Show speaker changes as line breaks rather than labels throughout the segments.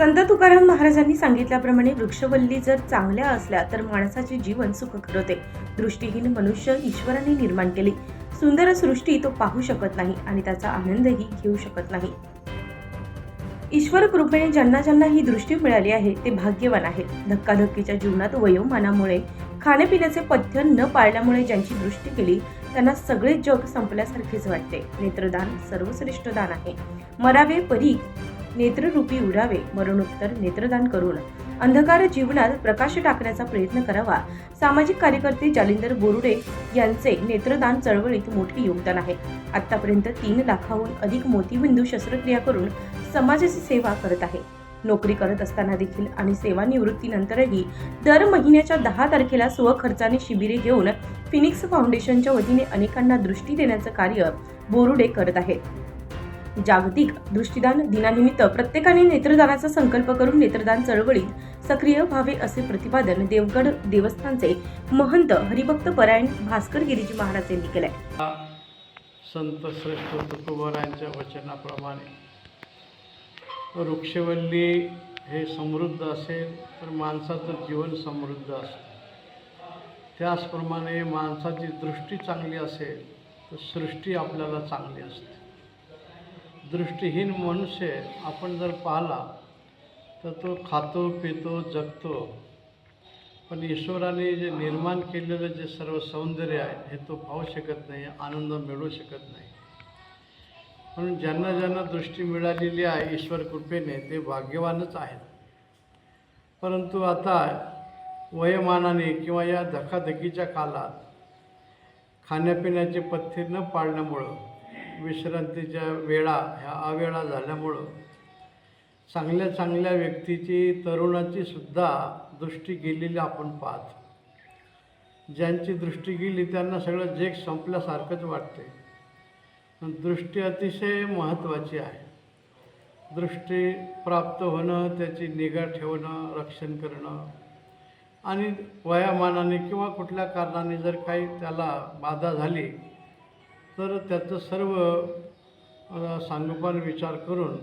संत तुकाराम महाराजांनी सांगितल्याप्रमाणे वृक्षवल्ली जर चांगल्या असल्या तर माणसाचे जीवन सुखकर होते. दृष्टीहीन मनुष्य ईश्वराने निर्माण केली. सुंदर सृष्टी तो पाहू शकत नाही आणि त्याचा आनंदही घेऊ शकत नाही. ईश्वर कृपेने ज्यांना ज्यांना ही दृष्टी मिळाली आहे ते भाग्यवान आहेत. धक्काधक्कीच्या जीवनात वयोमानामुळे खाण्यापिण्याचे पथ्य न पाळल्यामुळे ज्यांची दृष्टी केली त्यांना सगळे जग संपल्यासारखेच वाटते. नेत्रदान सर्वश्रेष्ठ दान आहे. मरावे परी नेत्ररूपी उडावे मरणोत्तर नेत्रदान करून. अंधकार जीवनात प्रकाश टाकण्याचा प्रयत्न करावा. सामाजिक कार्यकर्ते जालिंदर बोरुडे यांचे नेत्रदान चळवळीत मोठे योगदान आहे. आतापर्यंत तीन लाखाहून अधिक मोतीबिंदू शस्त्रक्रिया करून समाजाची सेवा करत आहे. नोकरी करत असताना देखील आणि सेवानिवृत्तीनंतरही दर महिन्याच्या दहा तारखेला स्वखर्चाने शिबिरे घेऊन फिनिक्स फाउंडेशनच्या वतीने अनेकांना दृष्टी देण्याचं कार्य बोरुडे करत आहेत. जागतिक दृष्टीदान दिनानिमित्त प्रत्येकाने नेत्रदानाचा संकल्प करून नेत्रदान चळवळीत सक्रिय व्हावे असे प्रतिपादन देवगड देवस्थानचे महंत हरिभक्त परायण भास्कर गिरीजी महाराज यांनी केले
संत श्रेष्ठ तुकोबरायांच्या वचनाप्रमाणे वृक्षवल्ली हे समृद्ध असेल तर माणसाचं जीवन समृद्ध असेल त्याचप्रमाणे माणसाची दृष्टी चांगली असेल तर सृष्टी आपल्याला चांगली असते. दृष्टीहीन मनुष्य आपण जर पाहिला तर तो खातो पितो जगतो. पण ईश्वराने जे निर्माण केलेलं जे सर्व सौंदर्य आहे हे तो पाहू शकत नाही आनंद मिळू शकत नाही. म्हणून ज्यांना ज्यांना दृष्टी मिळालेली आहे ईश्वर कृपेने ते भाग्यवानच आहेत. परंतु आता वयमानाने किंवा या धकाधकीच्या काळात खाण्यापिण्याचे पथ्य न पाळल्यामुळं विश्रांतीच्या वेळा ह्या अवेळा झाल्यामुळं चांगल्या चांगल्या व्यक्तीची तरुणाची सुद्धा दृष्टी गेलेली आपण पाहतो. ज्यांची दृष्टी गेली त्यांना सगळं जग संपल्यासारखंच वाटते पण दृष्टी अतिशय महत्त्वाची आहे. दृष्टी प्राप्त होणं त्याची निगा ठेवणं रक्षण करणं आणि वयामानाने किंवा कुठल्या कारणाने जर काही त्याला बाधा झाली तर त्याचं सर्व सांगोपान विचार करून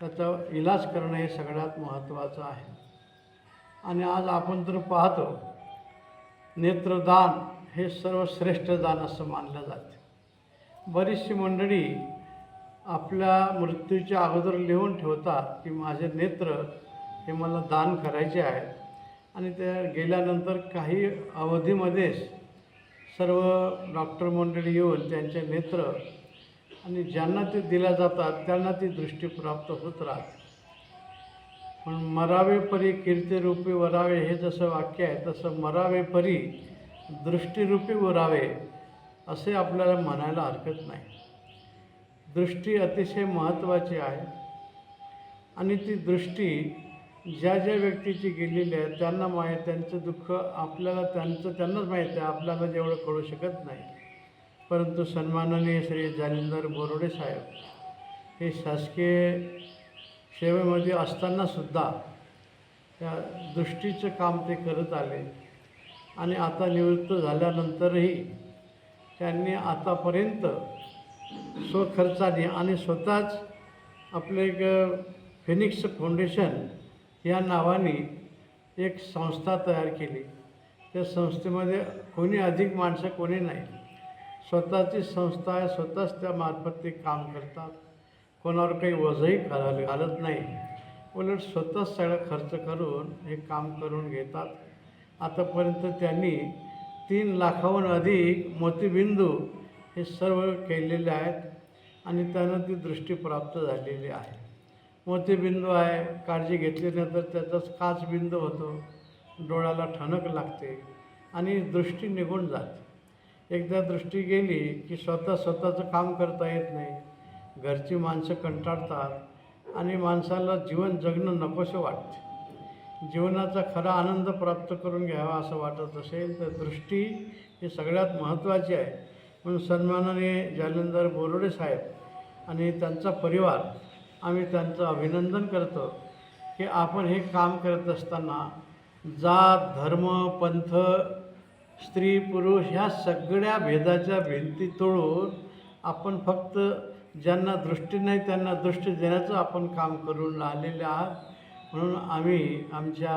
त्याचा इलाज करणं हे सगळ्यात महत्त्वाचं आहे. आणि आज आपण तर पाहतो नेत्रदान हे सर्वश्रेष्ठ दान असं मानलं जाते. बरीचशी मंडळी आपल्या मृत्यूच्या अगोदर लिहून ठेवतात की माझे नेत्र हे मला दान करायचे आहेत. आणि त्या गेल्यानंतर काही अवधीमध्येच सर्व डॉक्टर मंडळी येऊन त्यांचे नेत्र आणि ज्यांना ते दिल्या जातात त्यांना ती दृष्टी प्राप्त होत राहते. पण मरावे परी कीर्तिरूपी वरावे हे जसं वाक्य आहे तसं मरावे परी दृष्टीरूपी वरावे असे आपल्याला म्हणायला हरकत नाही. दृष्टी अतिशय महत्त्वाची आहे आणि ती दृष्टी ज्या ज्या व्यक्तीची गेलेली आहेत त्यांना माहीत त्यांचं दुःख आपल्याला त्यांचं त्यांनाच माहीत आहे. आपल्याला जेवढं कळू शकत नाही. परंतु सन्माननीय श्री जालिंदर बोरोडे साहेब हे शासकीय सेवेमध्ये असतानासुद्धा त्या दृष्टीचं काम ते करत आले. आणि आता निवृत्त झाल्यानंतरही त्यांनी आतापर्यंत स्वखर्चाने आणि स्वतःच आपलं एक फिनिक्स फाउंडेशन या नावाने एक संस्था तयार केली. त्या संस्थेमध्ये कोणी अधिक माणसं कोणी नाही. स्वतःची संस्था आहे स्वतःच त्या मार्फत ते काम करतात. कोणावर काही वजही घाल घालत नाही. उलट स्वतःच सगळा खर्च करून हे काम करून घेतात. आतापर्यंत त्यांनी तीन लाखाहून अधिक मोतीबिंदू हे सर्व केलेले आहेत आणि त्यांना ती दृष्टी प्राप्त झालेली आहे. मोतीबिंदू आहे काळजी घेतल्यानंतर त्याचाच काच बिंदू होतो. डोळ्याला ठणक लागते आणि दृष्टी निघून जाते. एकदा दृष्टी गेली की स्वतः स्वतःचं काम करता येत नाही. घरची माणसं कंटाळतात आणि माणसाला जीवन जगणं नकोसे वाटते. जीवनाचा खरा आनंद प्राप्त करून घ्यावा असं वाटत असेल तर दृष्टी ही सगळ्यात महत्त्वाची आहे. म्हणून सन्मानाने जालंधर बोरोडे साहेब आणि त्यांचा परिवार आम्ही त्यांचं अभिनंदन करतो की आपण हे काम करत असताना जात धर्म पंथ स्त्री पुरुष ह्या सगळ्या भेदाच्या भिंती तोडून आपण फक्त ज्यांना दृष्टी नाही त्यांना दृष्टी देण्याचं आपण काम करून राहिलेले आहात. म्हणून आम्ही आमच्या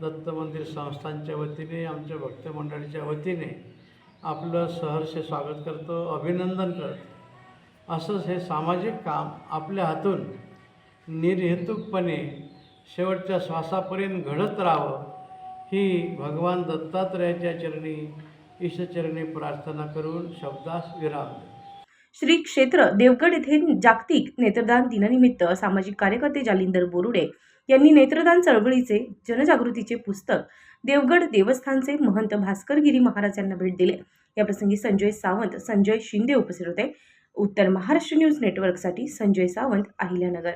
दत्त मंदिर संस्थांच्या वतीने आमच्या भक्त मंडळीच्या वतीने आपलं सहर्ष स्वागत करतो अभिनंदन करतो. असंच हे सामाजिक काम आपल्या हातून निर्हेतुकपणे शेवटच्या श्वासापर्यंत घडत राहावं ही भगवान दत्तात्रयाच्या चरणी ईशचरणी प्रार्थना करून शब्दास विराम
श्री क्षेत्र देवगड येथे जागतिक नेत्रदान दिनानिमित्त सामाजिक कार्यकर्ते जालिंदर बोरुडे यांनी नेत्रदान चळवळीचे जनजागृतीचे पुस्तक देवगड देवस्थानचे महंत भास्करगिरी महाराज यांना भेट दिले. याप्रसंगी संजय सावंत संजय शिंदे उपस्थित होते. उत्तर महाराष्ट्र न्यूज नेटवर्कसाठी संजय सावंत अहिल्यानगर.